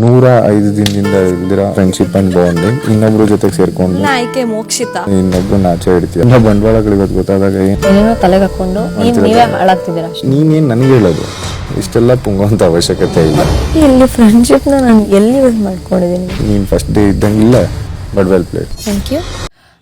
ನೂರ ಐದು ದಿನದಿಂದ ಇಲ್ದಿರ ಫ್ರೆಂಡ್ಶಿಪ್ ಅಂಡ್ ಬಾಂಡಿಂಗ್ ಇನ್ನೊಬ್ರ ಜೊತೆಗೆ ಸೇರ್ಕೊಂಡು ಆಯ್ಕೆ ಮೋಕ್ಷಿತ. ಇನ್ನೊಬ್ರು ಆಚೆ ಇಡ್ತೀವಿ ಇನ್ನೊಬ್ಬ ಬಂಡವಾಳಗಳು ಇವತ್ತು ಗೊತ್ತಾದಾಗ ಏನ್- ಏನೇನೋ ತಲೆಗೆ ಹಾಕೊಂಡು ನೀವ್ ಹಾಳಾಗ್ತಿದ್ದೀರ ಅಷ್ಟೇ. ನೀನೇನ್ ನನಗೆ ಹೇಳೋದು? ಇಷ್ಟೆಲ್ಲ ಪುಂಗುವಂತ ಅವಶ್ಯಕತೆ ಇಲ್ಲ. ಇಲ್ಲಿ ಫ್ರೆಂಡ್ಶಿಪ್ನ ನಾನು ಎಲ್ಲಿ ಯೂಸ್ ಮಾಡ್ಕೊಂಡಿದ್ದೀನಿ? ನೀನ್ first day ಇದ್ದಂಗಿಲ್ಲ but well played thank you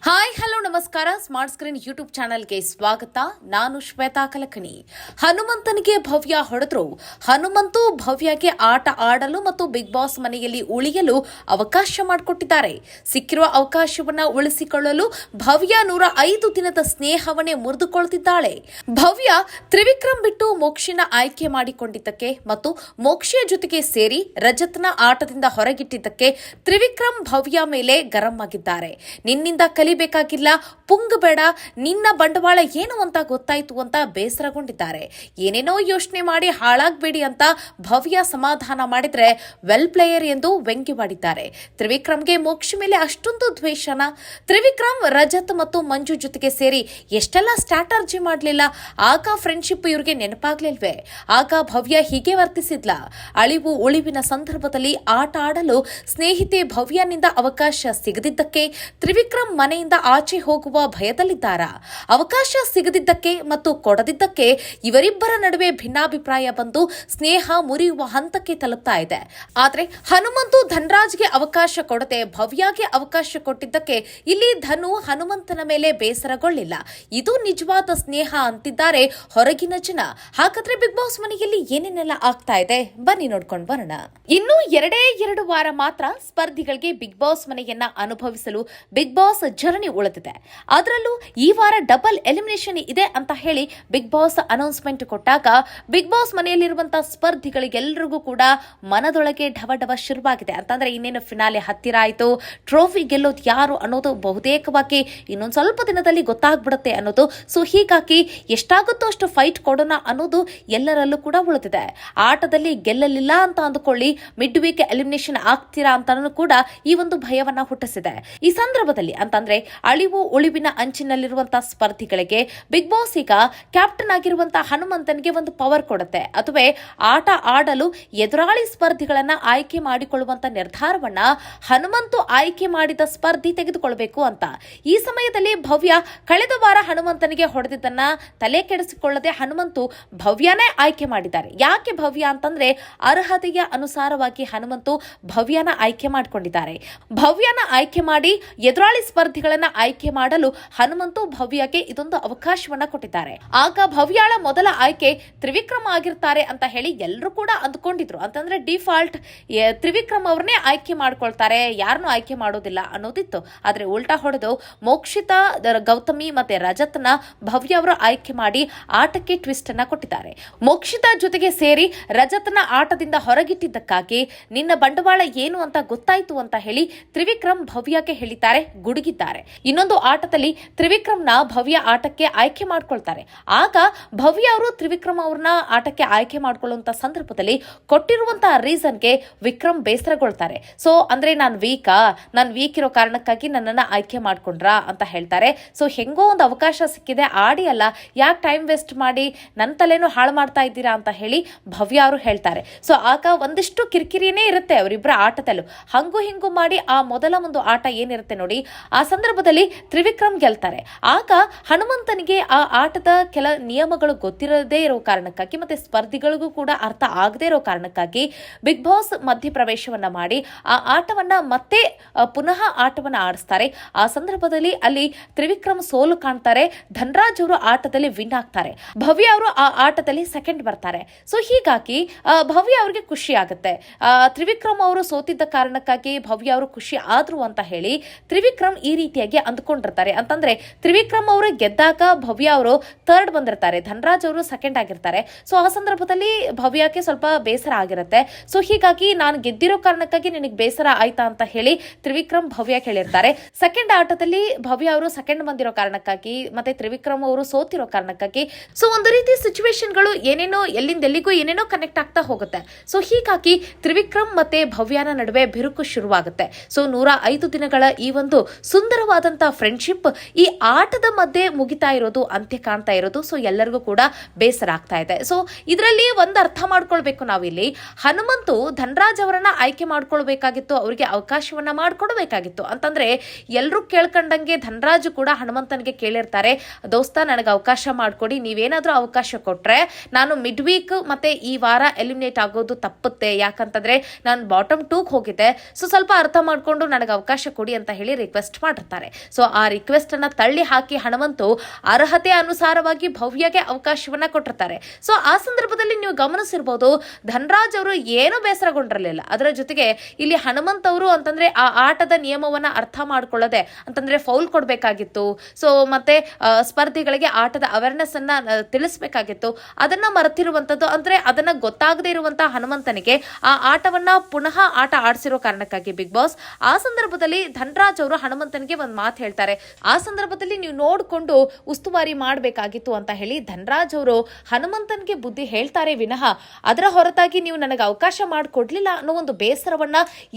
hi ನಮಸ್ಕಾರ. ಸ್ಮಾರ್ಟ್ ಸ್ಕ್ರೀನ್ ಯೂಟ್ಯೂಬ್ ಚಾನೆಲ್ಗೆ ಸ್ವಾಗತ. ನಾನು ಶ್ವೇತಾ ಕಲಕಣಿ. ಹನುಮಂತನಿಗೆ ಭವ್ಯ ಹೊಡೆದ್ರು. ಹನುಮಂತು ಭವ್ಯಗೆ ಆಟ ಆಡಲು ಮತ್ತು ಬಿಗ್ ಬಾಸ್ ಮನೆಯಲ್ಲಿ ಉಳಿಯಲು ಅವಕಾಶ ಮಾಡಿಕೊಟ್ಟಿದ್ದಾರೆ. ಸಿಕ್ಕಿರುವ ಅವಕಾಶವನ್ನ ಉಳಿಸಿಕೊಳ್ಳಲು ಭವ್ಯ ನೂರ ಐದು ದಿನದ ಸ್ನೇಹವನ್ನೇ ಮುರಿದುಕೊಳ್ತಿದ್ದಾಳೆ. ಭವ್ಯ ತ್ರಿವಿಕ್ರಮ್ ಬಿಟ್ಟು ಮೋಕ್ಷಿನ ಆಯ್ಕೆ ಮಾಡಿಕೊಂಡಿದ್ದಕ್ಕೆ ಮತ್ತು ಮೋಕ್ಷಿಯ ಜೊತೆಗೆ ಸೇರಿ ರಜತ್ನ ಆಟದಿಂದ ಹೊರಗಿಟ್ಟಿದ್ದಕ್ಕೆ ತ್ರಿವಿಕ್ರಮ್ ಭವ್ಯ ಮೇಲೆ ಗರಂ ಆಗಿದ್ದಾರೆ. ನಿನ್ನಿಂದ ಕಲಿಬೇಕಾಗಿಲ್ಲ. ಪುಂಗ್ ಬೇಡ, ನಿನ್ನ ಬಂಡವಾಳ ಏನು ಅಂತ ಗೊತ್ತಾಯ್ತು ಅಂತ ಬೇಸರಗೊಂಡಿದ್ದಾರೆ. ಏನೇನೋ ಯೋಚನೆ ಮಾಡಿ ಹಾಳಾಗ್ಬೇಡಿ ಅಂತ ಭವ್ಯ ಸಮಾಧಾನ ಮಾಡಿದ್ರೆ ವೆಲ್ ಪ್ಲೇಯರ್ ಎಂದು ವ್ಯಂಗ್ಯ ಮಾಡಿದ್ದಾರೆ. ತ್ರಿವಿಕ್ರಮ್ಗೆ ಮೋಕ್ಷ ಮೇಲೆ ಅಷ್ಟೊಂದು ದ್ವೇಷನ? ತ್ರಿವಿಕ್ರಮ್, ರಜತ್ ಮತ್ತು ಮಂಜು ಜೊತೆಗೆ ಸೇರಿ ಎಷ್ಟೆಲ್ಲ ಸ್ಟ್ರಾಟರ್ಜಿ ಮಾಡಲಿಲ್ಲ, ಆಗ ಫ್ರೆಂಡ್ಶಿಪ್ ಇವ್ರಿಗೆ ನೆನಪಾಗ್ಲಿಲ್ವೇ? ಆಗ ಭವ್ಯ ಹೀಗೆ ವರ್ತಿಸಿದ್ಲ? ಅಳಿವು ಉಳಿವಿನ ಸಂದರ್ಭದಲ್ಲಿ ಆಟ ಆಡಲು ಸ್ನೇಹಿತೆ ಭವ್ಯನಿಂದ ಅವಕಾಶ ಸಿಗದಿದ್ದಕ್ಕೆ ತ್ರಿವಿಕ್ರಮ್ ಮನೆಯಿಂದ ಆಚೆ ಹೋಗುವ ಭಯದಲ್ಲಿದ್ದಾರಾ? ಅವಕಾಶ ಸಿಗದಿದ್ದಕ್ಕೆ ಮತ್ತು ಕೊಡದಿದ್ದಕ್ಕೆ ಇವರಿಬ್ಬರ ನಡುವೆ ಭಿನ್ನಾಭಿಪ್ರಾಯ ಬಂದು ಸ್ನೇಹ ಮುರಿಯುವ ಹಂತಕ್ಕೆ ತಲುಪ್ತಾ ಇದೆ. ಆದರೆ ಹನುಮಂತು ಧನರಾಜ್ಗೆ ಅವಕಾಶ ಕೊಡದೆ ಭವ್ಯಗೆ ಅವಕಾಶ ಕೊಟ್ಟಿದ್ದಕ್ಕೆ ಇಲ್ಲಿ ಧನು ಹನುಮಂತನ ಮೇಲೆ ಬೇಸರಗೊಳ್ಳಿಲ್ಲ. ಇದು ನಿಜವಾದ ಸ್ನೇಹ ಅಂತಿದ್ದಾರೆ ಹೊರಗಿನ ಜನ. ಹಾಗಾದ್ರೆ ಬಿಗ್ ಬಾಸ್ ಮನೆಯಲ್ಲಿ ಏನೇನೆಲ್ಲ ಆಗ್ತಾ ಇದೆ? ಬನ್ನಿ ನೋಡ್ಕೊಂಡು ಬರೋಣ. ಇನ್ನು ಎರಡೇ ಎರಡು ವಾರ ಮಾತ್ರ ಸ್ಪರ್ಧಿಗಳಿಗೆ ಬಿಗ್ ಬಾಸ್ ಮನೆಯನ್ನ ಅನುಭವಿಸಲು ಬಿಗ್ ಬಾಸ್ ಜರ್ನಿ ಉಳಿದಿದೆ. ಅದರಲ್ಲೂ ಈ ವಾರ ಡಬಲ್ ಎಲಿಮಿನೇಷನ್ ಇದೆ ಅಂತ ಹೇಳಿ ಬಿಗ್ ಬಾಸ್ ಅನೌನ್ಸ್ಮೆಂಟ್ ಕೊಟ್ಟಾಗ ಬಿಗ್ ಬಾಸ್ ಮನೆಯಲ್ಲಿರುವಂತಹ ಸ್ಪರ್ಧಿಗಳಿಗೆಲ್ಲರಿಗೂ ಕೂಡ ಮನದೊಳಗೆ ಢವ ಢವ ಶುರುವಾಗಿದೆ ಅಂತಂದ್ರೆ ಇನ್ನೇನು ಫಿನಾಲೆ ಹತ್ತಿರ ಆಯಿತು? ಟ್ರೋಫಿ ಗೆಲ್ಲೋದು ಯಾರು ಅನ್ನೋದು ಬಹುತೇಕವಾಗಿ ಇನ್ನೊಂದು ಸ್ವಲ್ಪ ದಿನದಲ್ಲಿ ಗೊತ್ತಾಗ್ಬಿಡುತ್ತೆ ಅನ್ನೋದು. ಸೊ ಹೀಗಾಗಿ ಎಷ್ಟಾಗುತ್ತೋ ಅಷ್ಟು ಫೈಟ್ ಕೊಡೋಣ ಅನ್ನೋದು ಎಲ್ಲರಲ್ಲೂ ಕೂಡ ಉಳಿದಿದೆ. ಆಟದಲ್ಲಿ ಗೆಲ್ಲಲಿಲ್ಲ ಅಂತ ಅಂದುಕೊಳ್ಳಿ ಮಿಡ್ ವೀಕ್ ಎಲಿಮಿನೇಷನ್ ಆಗ್ತೀರಾ ಅಂತ ಕೂಡ ಈ ಒಂದು ಭಯವನ್ನ ಹುಟ್ಟಿಸಿದೆ. ಈ ಸಂದರ್ಭದಲ್ಲಿ ಅಂತಂದ್ರೆ ಅಳಿವು ಉಳಿವಿನ ಅಂಚಿನಲ್ಲಿರುವಂತಹ ಸ್ಪರ್ಧಿಗಳಿಗೆ ಬಿಗ್ ಬಾಸ್ ಈಗ ಕ್ಯಾಪ್ಟನ್ ಆಗಿರುವಂತಹ ಹನುಮಂತನಿಗೆ ಒಂದು ಪವರ್ ಕೊಡುತ್ತೆ. ಅಥವಾ ಆಟ ಆಡಲು ಎದುರಾಳಿ ಸ್ಪರ್ಧಿಗಳನ್ನ ಆಯ್ಕೆ ಮಾಡಿಕೊಳ್ಳುವಂತ ನಿರ್ಧಾರವನ್ನ ಹನುಮಂತು ಆಯ್ಕೆ ಮಾಡಿದ ಸ್ಪರ್ಧಿ ತೆಗೆದುಕೊಳ್ಬೇಕು ಅಂತ. ಈ ಸಮಯದಲ್ಲಿ ಭವ್ಯ ಕಳೆದ ವಾರ ಹನುಮಂತನಿಗೆ ಹೊಡೆದಿದ್ದನ್ನ ತಲೆ ಕೆಡಿಸಿಕೊಳ್ಳದೆ ಹನುಮಂತು ಭವ್ಯನೇ ಆಯ್ಕೆ ಮಾಡಿದ್ದಾರೆ. ಯಾಕೆ ಭವ್ಯ ಅಂತಂದ್ರೆ ಅರ್ಹತೆಯ ಅನುಸಾರವಾಗಿ ಹನುಮಂತು ಭವ್ಯನ ಆಯ್ಕೆ ಮಾಡಿಕೊಂಡಿದ್ದಾರೆ. ಭವ್ಯನ ಆಯ್ಕೆ ಮಾಡಿ ಎದುರಾಳಿ ಸ್ಪರ್ಧಿಗಳನ್ನ ಆಯ್ಕೆ ಮಾಡಲು ಹನುಮಂತು ಭವ್ಯಗೆ ಇದೊಂದು ಅವಕಾಶವನ್ನ ಕೊಟ್ಟಿದ್ದಾರೆ. ಆಗ ಭವ್ಯಾಳ ಮೊದಲ ಆಯ್ಕೆ ತ್ರಿವಿಕ್ರಮ್ ಆಗಿರ್ತಾರೆ ಅಂತ ಹೇಳಿ ಎಲ್ಲರೂ ಕೂಡ ಅಂದ್ಕೊಂಡಿದ್ರು. ಅಂತಂದ್ರೆ ಡಿಫಾಲ್ಟ್ ತ್ರಿವಿಕ್ರಮ್ ಅವ್ರನ್ನೇ ಆಯ್ಕೆ ಮಾಡ್ಕೊಳ್ತಾರೆ. ಯಾರನ್ನು ಆಯ್ಕೆ ಮಾಡೋದಿಲ್ಲ ಅನ್ನೋದಿತ್ತು. ಆದ್ರೆ ಉಲ್ಟಾ ಹೊಡೆದು ಮೋಕ್ಷಿತ ಗೌತಮಿ ಮತ್ತೆ ರಜತ್ನ ಭವ್ಯ ಅವರು ಆಯ್ಕೆ ಮಾಡಿ ಆಟಕ್ಕೆ ಟ್ವಿಸ್ಟ್ ಅನ್ನ ಕೊಟ್ಟಿದ್ದಾರೆ. ಮೋಕ್ಷಿತ ಜೊತೆಗೆ ಸೇರಿ ರಜತ್ನ ಆಟದಿಂದ ಹೊರಗಿಟ್ಟಿದ್ದಕ್ಕಾಗಿ ನಿನ್ನ ಬಂಡವಾಳ ಏನು ಅಂತ ಗೊತ್ತಾಯ್ತು ಅಂತ ಹೇಳಿ ತ್ರಿವಿಕ್ರಮ್ ಭವ್ಯಕ್ಕೆ ಹೇಳಿದ್ದಾರೆ, ಗುಡುಗಿದ್ದಾರೆ. ಇನ್ನೊಂದು ಆಟದಲ್ಲಿ ತ್ರಿವಿಕ್ರಮ್ನ ಭವ್ಯ ಆಟಕ್ಕೆ ಆಯ್ಕೆ ಮಾಡ್ಕೊಳ್ತಾರೆ. ಆಗ ಭವ್ಯ ಅವರು ತ್ರಿವಿಕ್ರಮ್ ಅವ್ರನ್ನ ಆಟಕ್ಕೆ ಆಯ್ಕೆ ಮಾಡ್ಕೊಳ್ಳುವಂತ ಸಂದರ್ಭದಲ್ಲಿ ಕೊಟ್ಟಿರುವಂತಹ ರೀಸನ್ಗೆ ವಿಕ್ರಮ್ ಬೇಸರಗೊಳ್ತಾರೆ. ಸೊ ಅಂದ್ರೆ ನಾನು ವೀಕಾ? ನಾನು ವೀಕ್ ಇರೋ ಕಾರಣಕ್ಕಾಗಿ ನನ್ನನ್ನ ಆಯ್ಕೆ ಮಾಡ್ಕೊಂಡ್ರಾ ಅಂತ ಹೇಳ್ತಾರೆ. ಸೊ ಹೆಂಗೋ ಒಂದು ಅವಕಾಶ ಸಿಕ್ಕಿದೆ. ಆಡಿ ಅಲ್ಲ, ಯಾಕೆ ಟೈಮ್ ವೇಸ್ಟ್ ಮಾಡಿ ನನ್ನ ತಲೆನೂ ಹಾಳು ಮಾಡ್ತಾ ಇದ್ದೀರಾ ಅಂತ ಹೇಳಿ ಭವ್ಯ ಅವರು ಹೇಳ್ತಾರೆ. ಸೊ ಆಗ ಒಂದಿಷ್ಟು ಕಿರಿಕಿರಿನೇ ಇರುತ್ತೆ ಅವರಿಬ್ಬರ ಆಟದಲ್ಲೂ. ಹಂಗು ಹಿಂಗು ಮಾಡಿ ಆ ಮೊದಲ ಒಂದು ಆಟ ಏನಿರುತ್ತೆ ನೋಡಿ, ಆ ಸಂದರ್ಭದಲ್ಲಿ ತ್ರಿವಿಕ್ರಮ್ ಗೆಲ್ತಾರೆ. ಆಗ ಹನುಮಂತನಿಗೆ ಆ ಆಟದ ಕೆಲ ನಿಯಮಗಳು ಗೊತ್ತಿರದೇ ಇರೋ ಕಾರಣಕ್ಕಾಗಿ ಮತ್ತೆ ಸ್ಪರ್ಧಿಗಳಿಗೂ ಕೂಡ ಅರ್ಥ ಆಗದೇ ಇರೋ ಕಾರಣಕ್ಕಾಗಿ ಬಿಗ್ ಬಾಸ್ ಮಧ್ಯಪ್ರವೇಶವನ್ನ ಮಾಡಿ ಆ ಆಟವನ್ನ ಮತ್ತೆ ಪುನಃ ಆಟವನ್ನ ಆಡಿಸ್ತಾರೆ. ಆ ಸಂದರ್ಭದಲ್ಲಿ ಅಲ್ಲಿ ತ್ರಿವಿಕ್ರಮ್ ಸೋಲು ಕಾಣ್ತಾರೆ. ಧನರಾಜ್ ಅವರು ಆಟದಲ್ಲಿ ವಿನ್ ಆಗ್ತಾರೆ. ಭವ್ಯ ಅವರು ಆ ಆಟದಲ್ಲಿ ಸೆಕೆಂಡ್ ಬರ್ತಾರೆ. ಸೊ ಹೀಗಾಗಿ ಭವ್ಯ ಅವ್ರಿಗೆ ಖುಷಿ ಆಗುತ್ತೆ. ತ್ರಿವಿಕ್ರಮ್ ಅವರು ಸೋತಿದ್ದ ಕಾರಣಕ್ಕಾಗಿ ಭವ್ಯ ಅವರು ಖುಷಿ ಆದ್ರು ಅಂತ ಹೇಳಿ ತ್ರಿವಿಕ್ರಮ್ ಈ ರೀತಿಯಾಗಿ ಅಂದ್ಕೊಂಡಿರ್ತಾರೆ ಅಂತಂದ್ರೆ ತ್ರಿವಿಕ್ರಮ್ ಅವರು ಗೆದ್ದಾಗ ಭವ್ಯ ಅವರು ಥರ್ಡ್ ಬಂದಿರ್ತಾರೆ. ಧನರಾಜ್ ಅವರು ಸೆಕೆಂಡ್ ಆಗಿರ್ತಾರೆ. ಸೊ ಆ ಸಂದರ್ಭದಲ್ಲಿ ಭವ್ಯಕ್ಕೆ ಸ್ವಲ್ಪ ಬೇಸರ ಆಗಿರುತ್ತೆ. ಸೊ ಹೀಗಾಗಿ ನಾನು ಗೆದ್ದಿರೋ ಕಾರಣಕ್ಕಾಗಿ ನಿನಗೆ ಬೇಸರ ಆಯ್ತಾ ಅಂತ ಹೇಳಿ ತ್ರಿವಿಕ್ರಮ್ ಭವ್ಯ ಹೇಳಿರ್ತಾರೆ. ಸೆಕೆಂಡ್ ಆಟದಲ್ಲಿ ಭವ್ಯ ಅವರು ಸೆಕೆಂಡ್ ಬಂದಿರೋ ಕಾರಣಕ್ಕಾಗಿ ಮತ್ತೆ ತ್ರಿವಿಕ್ರಮ್ ಅವರು ಸೋತಿರೋ ಕಾರಣಕ್ಕಾಗಿ ಸೊ ಒಂದು ರೀತಿ ಸಿಚುವೇಶನ್ಗಳು ಏನೇನೋ ಎಲ್ಲಿಂದ ಎಲ್ಲಿಗೂ ಏನೇನೋ ಕನೆಕ್ಟ್ ಆಗ್ತಾ ಹೋಗುತ್ತೆ. ಸೊ ಹೀಗಾಗಿ ತ್ರಿವಿಕ್ರಮ್ ಮತ್ತೆ ಭವ್ಯನ ನಡುವೆ ಬಿರುಕು ಶುರುವಾಗುತ್ತೆ. ಸೊ ನೂರ ಐದು ದಿನಗಳ ಈ ಒಂದು ಸುಂದರವಾದಂತಹ ಫ್ರೆಂಡ್ಶಿಪ್ ಫ್ರೆಂಡ್ಶಿಪ್ ಈ ಆಟದ ಮಧ್ಯೆ ಮುಗಿತಾ ಇರೋದು ಅಂತ್ಯ ಕಾಣ್ತಾ ಇರೋದು. ಸೊ ಎಲ್ಲರಿಗೂ ಕೂಡ ಬೇಸರ ಆಗ್ತಾ ಇದೆ. ಸೊ ಇದರಲ್ಲಿ ಒಂದು ಅರ್ಥ ಮಾಡ್ಕೊಳ್ಬೇಕು ನಾವಿಲ್ಲಿ. ಹನುಮಂತು ಧನರಾಜ್ ಅವರನ್ನ ಆಯ್ಕೆ ಮಾಡ್ಕೊಳ್ಬೇಕಾಗಿತ್ತು, ಅವರಿಗೆ ಅವಕಾಶವನ್ನ ಮಾಡ್ಕೊಡ್ಬೇಕಾಗಿತ್ತು. ಅಂತಂದ್ರೆ ಎಲ್ಲರೂ ಕೇಳ್ಕೊಂಡಂಗೆ ಧನರಾಜ್ ಕೂಡ ಹನುಮಂತನಿಗೆ ಕೇಳಿರ್ತಾರೆ, ದೋಸ್ತ, ನನಗೆ ಅವಕಾಶ ಮಾಡಿಕೊಡಿ, ನೀವೇನಾದರೂ ಅವಕಾಶ ಕೊಟ್ಟರೆ ನಾನು ಮಿಡ್ ವೀಕ್ ಮತ್ತೆ ಈ ವಾರ ಎಲಿಮಿನೇಟ್ ಆಗೋದು ತಪ್ಪುತ್ತೆ. ಯಾಕಂತಂದ್ರೆ, ನಾನು ಬಾಟಮ್ ಟೂಗ್ ಹೋಗಿದ್ದೆ. ಸೊ ಸ್ವಲ್ಪ ಅರ್ಥ ಮಾಡಿಕೊಂಡು ನನಗೆ ಅವಕಾಶ ಕೊಡಿ ಅಂತ ಹೇಳಿ ರಿಕ್ವೆಸ್ಟ್ ಮಾಡಿರ್ತಾರೆ. ಸೊ ಆ ರಿಕ್ವೆಸ್ಟ್ ಅನ್ನ ತಳ್ಳಿ ಹಾಕಿ ಹನುಮಂತು ಅರ್ಹತೆ ಅನುಸಾರವಾಗಿ ಭವ್ಯಗೆ ಅವಕಾಶವನ್ನ ಕೊಟ್ಟಿರ್ತಾರೆ. ಸೊ ಆ ಸಂದರ್ಭದಲ್ಲಿ ನೀವು ಗಮನಿಸಿರ್ಬೋದು, ಧನರಾಜ್ ಅವರು ಏನೂ ಬೇಸರಗೊಂಡಿರಲಿಲ್ಲ. ಅದರ ಜೊತೆಗೆ ಇಲ್ಲಿ ಹನುಮಂತ್ ಅವರು ಅಂತಂದ್ರೆ ಆ ಆಟದ ನಿಯಮವನ್ನ ಅರ್ಥ ಮಾಡ್ಕೊಳ್ಳದೆ ಅಂತಂದ್ರೆ ಫೌಲ್ ಕೊಡಬೇಕಾಗಿತ್ತು. ಸೊ ಮತ್ತೆ ಸ್ಪರ್ಧಿಗಳಿಗೆ ಆಟದ ಅವೇರ್ನೆಸ್ ಅನ್ನ ತಿಳಿಸ್ಬೇಕಾಗಿತ್ತು. ಅದನ್ನ ಮರೆತಿರುವಂತದ್ದು ಅಂದ್ರೆ ಅದನ್ನ ಗೊತ್ತಾಗದೇ ಇರುವಂತಹ ಹನುಮಂತನಿಗೆ ಆ ಆಟವನ್ನ ಪುನಃ ಆಟ ಆಡಿಸಿರೋ ಕಾರಣಕ್ಕಾಗಿ ಬಿಗ್ ಬಾಸ್. ಆ ಸಂದರ್ಭದಲ್ಲಿ ಧನರಾಜ್ ಅವರು ಹನುಮಂತನಿಗೆ ಒಂದು ಮಾತು ಹೇಳ್ತಾರೆ. ಆ ಸಂದರ್ಭದಲ್ಲಿ ನೀವು ನೋಡಿಕೊಂಡು ಉಸ್ತುವಾರಿ ಮಾಡಬೇಕಾಗಿತ್ತು ಅಂತ ಹೇಳಿ ಧನರಾಜ್ ಅವರು ಹನುಮಂತನಿಗೆ ಬುದ್ಧಿ ಹೇಳ್ತಾರೆ ವಿನಃ, ಅದರ ಹೊರತಾಗಿ ನೀವು ನನಗೆ ಅವಕಾಶ ಮಾಡಿಕೊಡ್ಲಿಲ್ಲ ಅನ್ನೋ ಒಂದು ಬೇಸರವನ್ನ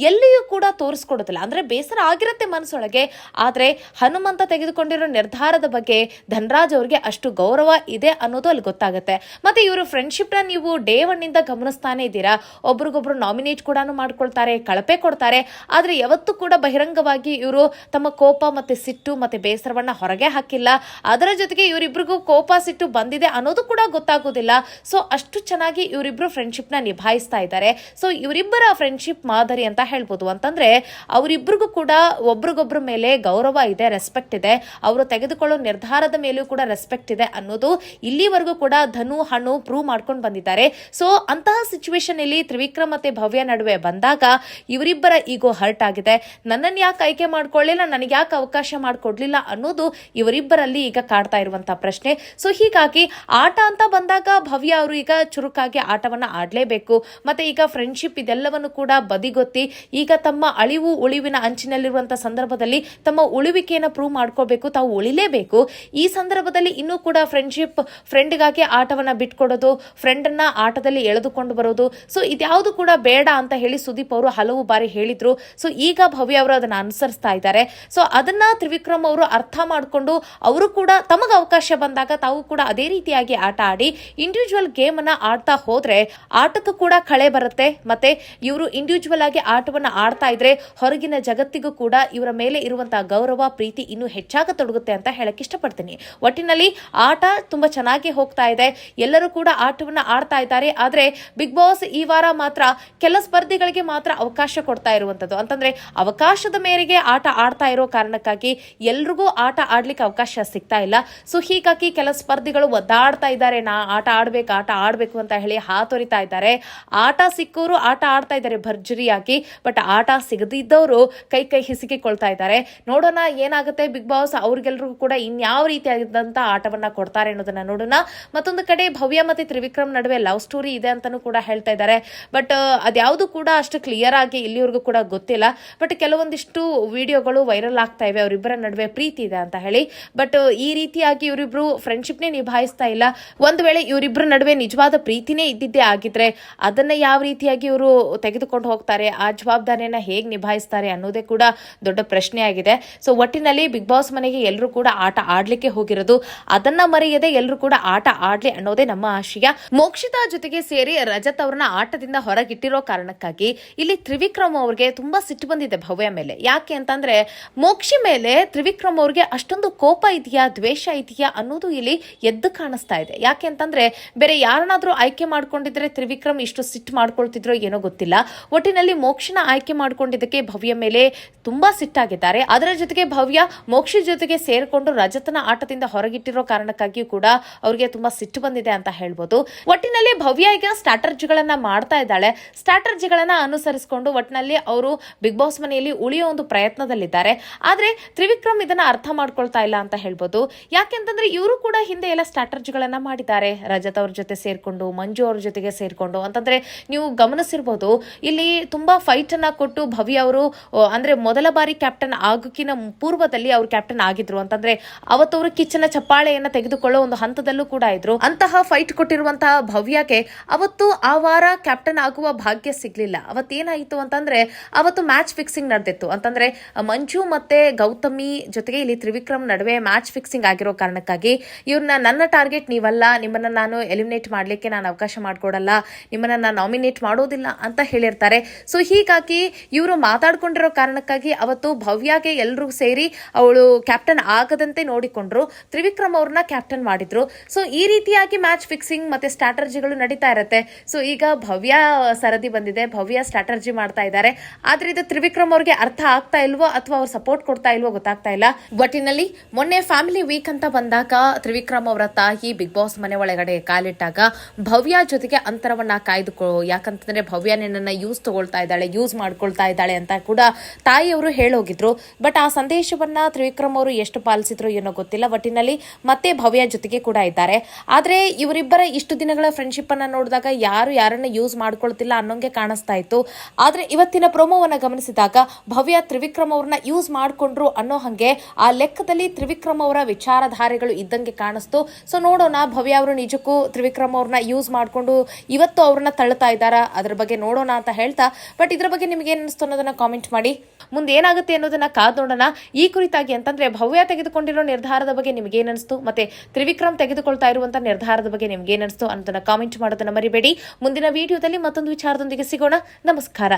ಎಲ್ಲಿಯೂ ಕೂಡ ತೋರಿಸ್ಕೊಡೋದಿಲ್ಲ. ಅಂದ್ರೆ ಬೇಸರ ಆಗಿರುತ್ತೆ ಮನಸ್ಸೊಳಗೆ, ಆದ್ರೆ ಹನುಮಂತ ತೆಗೆದುಕೊಂಡಿರೋ ನಿರ್ಧಾರದ ಬಗ್ಗೆ ಧನರಾಜ್ ಅವ್ರಿಗೆ ಅಷ್ಟು ಗೌರವ ಇದೆ ಅನ್ನೋದು ಅಲ್ಲಿ ಗೊತ್ತಾಗುತ್ತೆ. ಮತ್ತೆ ಇವರು ಫ್ರೆಂಡ್ಶಿಪ್ನ ನೀವು ಡೇ ಒನ್ ಇಂದ ಗಮನಿಸ್ತಾನೆ ಇದ್ದೀರಾ? ಒಬ್ರಿಗೊಬ್ರು ನಾಮಿನೇಟ್ ಕೂಡ ಮಾಡ್ಕೊಳ್ತಾರೆ, ಕಳಪೆ ಕೊಡ್ತಾರೆ, ಆದ್ರೆ ಯಾವತ್ತೂ ಕೂಡ ಬಹಿರಂಗವಾಗಿ ಇವರು ತಮ್ಮ ಕೋಪ ಮತ್ತೆ ಸಿಟ್ಟು ಮತ್ತೆ ಬೇಸರವನ್ನ ಹೊರಗೆ ಹಾಕಿಲ್ಲ. ಅದರ ಜೊತೆಗೆ ಇವರಿಬ್ರಿಗೂ ಕೋಪ ಸಿಟ್ಟು ಬಂದಿದೆ ಅನ್ನೋದು ಕೂಡ ಗೊತ್ತಾಗೋದಿಲ್ಲ. ಸೊ ಅಷ್ಟು ಚೆನ್ನಾಗಿ ಇವರಿಬ್ರು ಫ್ರೆಂಡ್ಶಿಪ್ನ ನಿಭಾಯಿಸ್ತಾ ಇದ್ದಾರೆ. ಸೊ ಇವರಿಬ್ಬರ ಫ್ರೆಂಡ್ಶಿಪ್ ಮಾದರಿ ಅಂತ ಹೇಳ್ಬೋದು. ಅಂತಂದ್ರೆ ಅವರಿಬ್ಬರಿಗೂ ಕೂಡ ಒಬ್ರಿಗೊಬ್ರ ಮೇಲೆ ಗೌರವ ಇದೆ ರೆಸ್ಪೆಕ್ಟ್ ಇದೆ. ಅವರು ತೆಗೆದುಕೊಳ್ಳೋ ನಿರ್ಧಾರದ ಮೇಲೂ ಕೂಡ ರೆಸ್ಪೆಕ್ಟ್ ಇದೆ ಅನ್ನೋದು ಇಲ್ಲಿವರೆಗೂ ಕೂಡ ಧನು, ಹಣ್ಣು ಪ್ರೂವ್ ಮಾಡ್ಕೊಂಡು ಬಂದಿದ್ದಾರೆ. ಸೊ ಅಂತಹ ಸಿಚುವೇಶನ್ ಇಲ್ಲಿ ತ್ರಿವಿಕ್ರಮ್ ಮತ್ತೆ ಭವ್ಯ ನಡುವೆ ಬಂದಾಗ ಇವರಿಬ್ಬರ ಈಗೋ ಹರ್ಟ್ ಆಗಿದೆ. ನನ್ನನ್ನು ಯಾಕೆ ಆಯ್ಕೆ ಮಾಡ್ಕೊಳ್ಳಿಲ್ಲ? ನನಗೆ ಯಾಕೆ ಅವಕಾಶ ಮಾಡಿಕೊಡ್ಲಿಲ್ಲ ಅನ್ನೋದು ಇವರಿಬ್ಬರಲ್ಲಿ ಈಗ ಕಾಡ್ತಾ ಇರುವಂತಹ ಪ್ರಶ್ನೆ. ಸೊ ಹೀಗಾಗಿ ಆಟ ಅಂತ ಬಂದಾಗ ಭವ್ಯ ಅವರು ಈಗ ಚುರುಕಾಗಿ ಆಟವನ್ನ ಆಡ್ಲೇಬೇಕು. ಮತ್ತೆ ಈಗ ಫ್ರೆಂಡ್ಶಿಪ್ ಇದೆಲ್ಲವನ್ನು ಕೂಡ ಬದಿಗೊತ್ತಿ ಈಗ ತಮ್ಮ ಅಳಿವು ಉಳಿವಿನ ಅಂಚಿನಲ್ಲಿರುವಂತಹ ಸಂದರ್ಭದಲ್ಲಿ ತಮ್ಮ ಉಳಿವಿಕೆಯನ್ನು ಪ್ರೂವ್ ಮಾಡ್ಕೋಬೇಕು, ತಾವು ಉಳಿಲೇಬೇಕು. ಈ ಸಂದರ್ಭದಲ್ಲಿ ಇನ್ನೂ ಕೂಡ ಫ್ರೆಂಡ್ಶಿಪ್ ಫ್ರೆಂಡ್ಗಾಗಿ ಆಟವನ್ನ ಬಿಟ್ಕೊಡೋದು ಫ್ರೆಂಡನ್ನು ಆಟದಲ್ಲಿ ಎಳೆದುಕೊಂಡು ಬರೋದು. ಸೊ ಇದ್ಯಾವುದು ಕೂಡ ಬೇಡ ಅಂತ ಹೇಳಿ ಸುದೀಪ್ ಅವರು ಹಲವು ಬಾರಿ ಹೇಳಿದ್ರು. ಸೊ ಈಗ ಭವ್ಯ ಅವರು ಅದನ್ನ ಅನುಸರಿಸ್ತಾ ಇದ್ದಾರೆ. ಸೊ ಅದನ್ನ ತ್ರಿವಿಕ್ರಮ್ ಅವರು ಅರ್ಥ ಮಾಡಿಕೊಂಡು ಅವರು ಕೂಡ ತಮಗೆ ಅವಕಾಶ ಬಂದಾಗ ತಾವು ಕೂಡ ಅದೇ ರೀತಿಯಾಗಿ ಆಟ ಆಡಿ ಇಂಡಿವಿಜುವಲ್ ಗೇಮ್ ಅನ್ನ ಆಡ್ತಾ ಹೋದ್ರೆ ಆಟಕ್ಕೂ ಕೂಡ ಕಳೆ ಬರುತ್ತೆ. ಮತ್ತೆ ಇವರು ಇಂಡಿವಿಜುವಲ್ ಆಗಿ ಆಟವನ್ನ ಆಡ್ತಾ ಇದ್ರೆ ಹೊರಗಿನ ಜಗತ್ತಿಗೂ ಕೂಡ ಇವರ ಮೇಲೆ ಇರುವಂತಹ ಗೌರವ, ಪ್ರೀತಿ ಇನ್ನೂ ಹೆಚ್ಚಾಗತೊಡಗುತ್ತೆ ಅಂತ ಹೇಳಕ್ ಇಷ್ಟಪಡ್ತೀನಿ. ಒಟ್ಟಿನಲ್ಲಿ ಆಟ ತುಂಬಾ ಚೆನ್ನಾಗಿ ಹೋಗ್ತಾ ಇದೆ. ಎಲ್ಲರೂ ಕೂಡ ಆಟವನ್ನ ಆಡ್ತಾ ಇದ್ದಾರೆ. ಆದ್ರೆ ಬಿಗ್ ಬಾಸ್ ಈ ವಾರ ಮಾತ್ರ ಕೆಲ ಸ್ಪರ್ಧಿಗಳಿಗೆ ಮಾತ್ರ ಅವಕಾಶ ಕೊಡ್ತಾ ಇರುವಂತದ್ದು. ಅಂತಂದ್ರೆ ಅವಕಾಶದ ಮೇರೆಗೆ ಆಟ ಆಡ್ತಾ ಇರೋ ಕಾರಣಕ್ಕಾಗಿ ಎಲ್ರಿಗೂ ಆಟ ಆಡ್ಲಿಕ್ಕೆ ಅವಕಾಶ ಸಿಗ್ತಾ ಇಲ್ಲ. ಸೊ ಹೀಗಾಗಿ ಕೆಲ ಸ್ಪರ್ಧಿಗಳು ಒದ್ದಾಡ್ತಾ ಇದ್ದಾರೆ. ನಾ ಆಟ ಆಡ್ಬೇಕು ಆಟ ಆಡ್ಬೇಕು ಅಂತ ಹೇಳಿ ಹಾತೊರಿತಾ ಇದ್ದಾರೆ. ಆಟ ಸಿಕ್ಕೋರು ಆಟ ಆಡ್ತಾ ಇದ್ದಾರೆ ಭರ್ಜರಿಯಾಗಿ. ಬಟ್ ಆಟ ಸಿಗದಿದ್ದವರು ಕೈ ಕೈ ಹಿಸುಕಿಕೊಳ್ತಾ ಇದ್ದಾರೆ. ನೋಡೋಣ ಏನಾಗುತ್ತೆ. ಬಿಗ್ ಬಾಸ್ ಅವ್ರಿಗೆಲ್ರಿಗೂ ಕೂಡ ಇನ್ಯಾವ ರೀತಿಯಾದಂತ ಆಟವನ್ನ ಕೊಡ್ತಾರೆ ಅನ್ನೋದನ್ನ ನೋಡೋಣ. ಮತ್ತೊಂದು ಕಡೆ ಭವ್ಯ ಮತ್ತೆ ತ್ರಿವಿಕ್ರಮ್ ನಡುವೆ ಲವ್ ಸ್ಟೋರಿ ಇದೆ ಅಂತಾನೂ ಕೂಡ ಹೇಳ್ತಾ ಇದ್ದಾರೆ. ಬಟ್ ಅದ್ಯಾವುದು ಕೂಡ ಅಷ್ಟು ಕ್ಲಿಯರ್ ಆಗಿ ಇಲ್ಲಿವರೆಗೂ ಕೂಡ ಗೊತ್ತಿಲ್ಲ. ಬಟ್, ಕೆಲವೊಂದಿಷ್ಟು ವಿಡಿಯೋಗಳು ವೈರಲ್ ಆಗ್ತಾ ಇವೆ. ಅವರಿಬ್ಬರ ಪ್ರೀತಿ ಇದೆ ಅಂತ ಹೇಳಿ. ಬಟ್ ಈ ರೀತಿಯಾಗಿ ಇವರಿಬ್ರು ಫ್ರೆಂಡ್ಶಿಪ್ನೇ ನಿಭಾಯಿಸ್ತಾ ಇಲ್ಲ. ಒಂದು ವೇಳೆ ಇವರಿಬ್ಬರ ನಡುವೆ ನಿಜವಾದ ಪ್ರೀತಿನೇ ಇದ್ದಿದ್ದೇ ಆಗಿದ್ರೆ ಅದನ್ನ ಯಾವ ರೀತಿಯಾಗಿ ಇವರು ತೆಗೆದುಕೊಂಡು ಹೋಗ್ತಾರೆ, ಆ ಜವಾಬ್ದಾರಿಯನ್ನ ಹೇಗೆ ನಿಭಾಯಿಸ್ತಾರೆ ಅನ್ನೋದೇ ಕೂಡ ದೊಡ್ಡ ಪ್ರಶ್ನೆ ಆಗಿದೆ. ಸೊ ಒಟ್ಟಿನಲ್ಲಿ ಬಿಗ್ ಬಾಸ್ ಮನೆಗೆ ಎಲ್ಲರೂ ಕೂಡ ಆಟ ಆಡ್ಲಿಕ್ಕೆ ಹೋಗಿರೋದು, ಅದನ್ನ ಮರೆಯದೆ ಎಲ್ಲರೂ ಕೂಡ ಆಟ ಆಡ್ಲಿ ಅನ್ನೋದೇ ನಮ್ಮ ಆಶಯ. ಮೋಕ್ಷಿತಾ ಜೊತೆಗೆ ಸೇರಿ ರಜತ್ ಅವ್ರನ್ನ ಆಟದಿಂದ ಹೊರಗಿಟ್ಟಿರೋ ಕಾರಣಕ್ಕಾಗಿ ಇಲ್ಲಿ ತ್ರಿವಿಕ್ರಮ್ ಅವ್ರಿಗೆ ತುಂಬಾ ಸಿಟ್ಟು ಬಂದಿದೆ ಭವ್ಯ ಮೇಲೆ. ಯಾಕೆ ಅಂತಂದ್ರೆ ಮೋಕ್ಷಿ ಮೇಲೆ ತ್ರಿವಿಕ್ರಮ್ ಅವ್ರಿಗೆ ಅಷ್ಟೊಂದು ಕೋಪ ಇದೆಯಾ, ದ್ವೇಷ ಇದೆಯಾ ಅನ್ನೋದು ಇಲ್ಲಿ ಎದ್ದು ಕಾಣಿಸ್ತಾ ಇದೆ. ಯಾಕೆ ಅಂತಂದ್ರೆ ಬೇರೆ ಯಾರನ್ನಾದ್ರೂ ಆಯ್ಕೆ ಮಾಡ್ಕೊಂಡಿದ್ರೆ ತ್ರಿವಿಕ್ರಮ್ ಇಷ್ಟು ಸಿಟ್ಟು ಮಾಡ್ಕೊಳ್ತಿದ್ರೋ ಏನೋ ಗೊತ್ತಿಲ್ಲ. ಒಟ್ಟಿನಲ್ಲಿ ಮೋಕ್ಷನ ಆಯ್ಕೆ ಮಾಡ್ಕೊಂಡಿದ್ದಕ್ಕೆ ಭವ್ಯ ಮೇಲೆ ತುಂಬಾ ಸಿಟ್ಟಾಗಿದ್ದಾರೆ ಅದರ ಜೊತೆಗೆ ಭವ್ಯ ಮೋಕ್ಷ ಜೊತೆಗೆ ಸೇರಿಕೊಂಡು ರಜತನ ಆಟದಿಂದ ಹೊರಗಿಟ್ಟಿರೋ ಕಾರಣಕ್ಕಾಗಿಯೂ ಕೂಡ ಅವ್ರಿಗೆ ತುಂಬಾ ಸಿಟ್ಟು ಬಂದಿದೆ ಅಂತ ಹೇಳ್ಬೋದು. ಒಟ್ಟಿನಲ್ಲಿ ಭವ್ಯ ಈಗ ಸ್ಟ್ರಾಟರ್ಜಿಗಳನ್ನ ಮಾಡ್ತಾ ಇದ್ದಾಳೆ. ಸ್ಟ್ರಾಟರ್ಜಿಗಳನ್ನ ಅನುಸರಿಸಿಕೊಂಡು ಒಟ್ಟಿನಲ್ಲಿ ಅವರು ಬಿಗ್ ಬಾಸ್ ಮನೆಯಲ್ಲಿ ಉಳಿಯೋ ಒಂದು ಪ್ರಯತ್ನದಲ್ಲಿದ್ದಾರೆ. ಆದ್ರೆ ತ್ರಿವಿಕ್ರಮ್ ಇದನ್ನ ಅರ್ಥ ಮಾಡ್ಕೊಳ್ತಾ ಇಲ್ಲ ಅಂತ ಹೇಳ್ಬೋದು. ಯಾಕೆಂತಂದ್ರೆ ಇವರು ಕೂಡ ಹಿಂದೆ ಎಲ್ಲ ಸ್ಟ್ರಾಟರ್ಜಿಗಳನ್ನ ಮಾಡಿದ್ದಾರೆ. ರಜತ್ ಅವ್ರ ಜೊತೆ ಸೇರ್ಕೊಂಡು, ಮಂಜು ಅವ್ರ ಜೊತೆಗೆ ಸೇರ್ಕೊಂಡು. ಅಂತಂದ್ರೆ ನೀವು ಗಮನಿಸಿರ್ಬೋದು, ಇಲ್ಲಿ ತುಂಬಾ ಫೈಟ್ ಅನ್ನ ಕೊಟ್ಟು ಭವ್ಯ ಅವರು ಅಂದ್ರೆ ಮೊದಲ ಬಾರಿ ಕ್ಯಾಪ್ಟನ್ ಆಗೋಕಿನ ಪೂರ್ವದಲ್ಲಿ ಅವ್ರು ಕ್ಯಾಪ್ಟನ್ ಆಗಿದ್ರು. ಅಂತಂದ್ರೆ ಅವತ್ತವರು ಕಿಚ್ಚನ ಚಪ್ಪಾಳೆಯನ್ನ ತೆಗೆದುಕೊಳ್ಳೋ ಒಂದು ಹಂತದಲ್ಲೂ ಕೂಡ ಇದ್ರು. ಅಂತಹ ಫೈಟ್ ಕೊಟ್ಟಿರುವಂತಹ ಭವ್ಯಕ್ಕೆ ಅವತ್ತು ಆ ವಾರ ಕ್ಯಾಪ್ಟನ್ ಆಗುವ ಭಾಗ್ಯ ಸಿಗ್ಲಿಲ್ಲ. ಅವತ್ತೇನಾಯಿತು ಅಂತಂದ್ರೆ ಅವತ್ತು ಮ್ಯಾಚ್ ಫಿಕ್ಸಿಂಗ್ ನಡೆದಿತ್ತು. ಅಂತಂದ್ರೆ ಮಂಜು ಮತ್ತೆ ಗೌತಮಿ ಜೊತೆಗೆ ಇಲ್ಲಿ ತ್ರಿವಿಕ್ರಮ್ ನಡುವೆ ಮ್ಯಾಚ್ ಫಿಕ್ಸಿಂಗ್ ಆಗಿರೋ ಕಾರಣಕ್ಕಾಗಿ ಇವ್ರನ್ನ ನನ್ನ ಟಾರ್ಗೆಟ್ ನೀವಲ್ಲ, ನಿಮ್ಮನ್ನ ನಾನು ಎಲಿಮಿನೇಟ್ ಮಾಡಲಿಕ್ಕೆ ನಾನು ಅವಕಾಶ ಮಾಡಿಕೊಡಲ್ಲ, ನಿಮ್ಮನ್ನ ನಾನು ನಾಮಿನೇಟ್ ಮಾಡೋದಿಲ್ಲ ಅಂತ ಹೇಳಿರ್ತಾರೆ. ಸೊ ಹೀಗಾಗಿ ಇವರು ಮಾತಾಡ್ಕೊಂಡಿರೋ ಕಾರಣಕ್ಕಾಗಿ ಅವತ್ತು ಭವ್ಯಾಗೆ ಎಲ್ಲರೂ ಸೇರಿ ಅವಳು ಕ್ಯಾಪ್ಟನ್ ಆಗದಂತೆ ನೋಡಿಕೊಂಡ್ರು. ತ್ರಿವಿಕ್ರಮ್ ಅವ್ರನ್ನ ಕ್ಯಾಪ್ಟನ್ ಮಾಡಿದ್ರು. ಸೊ ಈ ರೀತಿಯಾಗಿ ಮ್ಯಾಚ್ ಫಿಕ್ಸಿಂಗ್ ಮತ್ತೆ ಸ್ಟ್ರಾಟರ್ಜಿಗಳು ನಡೀತಾ ಇರುತ್ತೆ. ಸೊ ಈಗ ಭವ್ಯ ಸರದಿ ಬಂದಿದೆ. ಭವ್ಯ ಸ್ಟ್ರಾಟರ್ಜಿ ಮಾಡ್ತಾ ಇದ್ದಾರೆ. ಆದ್ರೆ ಇದು ತ್ರಿವಿಕ್ರಮ್ ಅವ್ರಿಗೆ ಅರ್ಥ ಆಗ್ತಾ ಇಲ್ವೋ ಅಥವಾ ಅವ್ರು ಸಪೋರ್ಟ್ ಕೊಡ್ತಾ ಇಲ್ವೋ ಗೊತ್ತಾಗ್ತಾ ಇಲ್ಲ. ಒಟ್ಟಿನಲ್ಲಿ ಮೊನ್ನೆ ಫ್ಯಾಮಿಲಿ ವೀಕ್ ಅಂತ ಬಂದಾಗ ತ್ರಿವಿಕ್ರಮ್ ಅವರ ತಾಯಿ ಬಿಗ್ ಬಾಸ್ ಮನೆ ಒಳಗಡೆ ಕಾಲಿಟ್ಟಾಗ ಭವ್ಯ ಜೊತೆಗೆ ಅಂತರವನ್ನ ಕಾಯ್ದುಕೊ, ಯಾಕಂತಂದ್ರೆ ಭವ್ಯ ನಿನ್ನ ಯೂಸ್ ತಗೊಳ್ತಾ ಇದ್ದಾಳೆ ಯೂಸ್ ಮಾಡ್ಕೊಳ್ತಾ ಇದ್ದಾಳೆ ಅಂತ ಕೂಡ ತಾಯಿಯವರು ಹೇಳೋಗಿದ್ರು. ಬಟ್ ಆ ಸಂದೇಶವನ್ನ ತ್ರಿವಿಕ್ರಮ್ ಅವರು ಎಷ್ಟು ಪಾಲಿಸಿದ್ರು ಏನೋ ಗೊತ್ತಿಲ್ಲ. ಒಟ್ಟಿನಲ್ಲಿ ಮತ್ತೆ ಭವ್ಯ ಜೊತೆಗೆ ಕೂಡ ಇದ್ದಾರೆ. ಆದ್ರೆ ಇವರಿಬ್ಬರ ಇಷ್ಟು ದಿನಗಳ ಫ್ರೆಂಡ್ಶಿಪ್ ಅನ್ನ ನೋಡಿದಾಗ ಯಾರು ಯಾರನ್ನ ಯೂಸ್ ಮಾಡ್ಕೊಳ್ತಿಲ್ಲ ಅನ್ನೋಂಗೆ ಕಾಣಿಸ್ತಾ ಇತ್ತು. ಆದ್ರೆ ಇವತ್ತಿನ ಪ್ರೊಮೋವನ್ನ ಗಮನಿಸಿದಾಗ ಭವ್ಯ ತ್ರಿವಿಕ್ರಮ್ ಅವ್ರನ್ನ ಯೂಸ್ ಮಾಡ್ಕೊಂಡ್ರು ಅನ್ನೋ ಹಂಗೆ ಆ ಲೆಕ್ಕದಲ್ಲಿ ತ್ರಿವಿಕ್ರಮ್ ಅವರ ವಿಚಾರಧಾರೆಗಳು ಇದ್ದಂಗೆ ಕಾಣಿಸ್ತು. ಸೊ ನೋಡೋಣ, ಭವ್ಯ ಅವರು ನಿಜಕ್ಕೂ ತ್ರಿವಿಕ್ರಮ್ ಅವ್ರನ್ನ ಯೂಸ್ ಮಾಡಿಕೊಂಡು ಇವತ್ತು ಅವ್ರನ್ನ ತಳ್ಳುತ್ತಾ ಇದ್ದಾರಾ? ಅದ್ರ ಬಗ್ಗೆ ನೋಡೋಣ ಅಂತ ಹೇಳ್ತಾ ಬಟ್ ಇದ್ರ ಬಗ್ಗೆ ನಿಮ್ಗೆ ಏನ್ ಅನಿಸ್ತು ಅನ್ನೋದನ್ನ ಕಾಮೆಂಟ್ ಮಾಡಿ. ಮುಂದೆ ಏನಾಗುತ್ತೆ ಅನ್ನೋದನ್ನ ಕಾದ್ ನೋಡೋಣ. ಈ ಕುರಿತಾಗಿ ಅಂತಂದ್ರೆ, ಭವ್ಯ ತೆಗೆದುಕೊಂಡಿರೋ ನಿರ್ಧಾರದ ಬಗ್ಗೆ ನಿಮ್ಗೆ ಏನ್ ಅನಿಸ್ತು? ಮತ್ತೆ ತ್ರಿವಿಕ್ರಮ್ ತೆಗೆದುಕೊಳ್ತಾ ಇರುವಂತ ನಿರ್ಧಾರದ ಬಗ್ಗೆ ನಿಮ್ಗೆ ಏನ್ ಅನಿಸ್ತು ಅನ್ನೋದನ್ನ ಕಾಮೆಂಟ್ ಮಾಡೋದನ್ನ ಮರಿಬೇಡಿ. ಮುಂದಿನ ವಿಡಿಯೋದಲ್ಲಿ ಮತ್ತೊಂದು ವಿಚಾರದೊಂದಿಗೆ ಸಿಗೋಣ. ನಮಸ್ಕಾರ.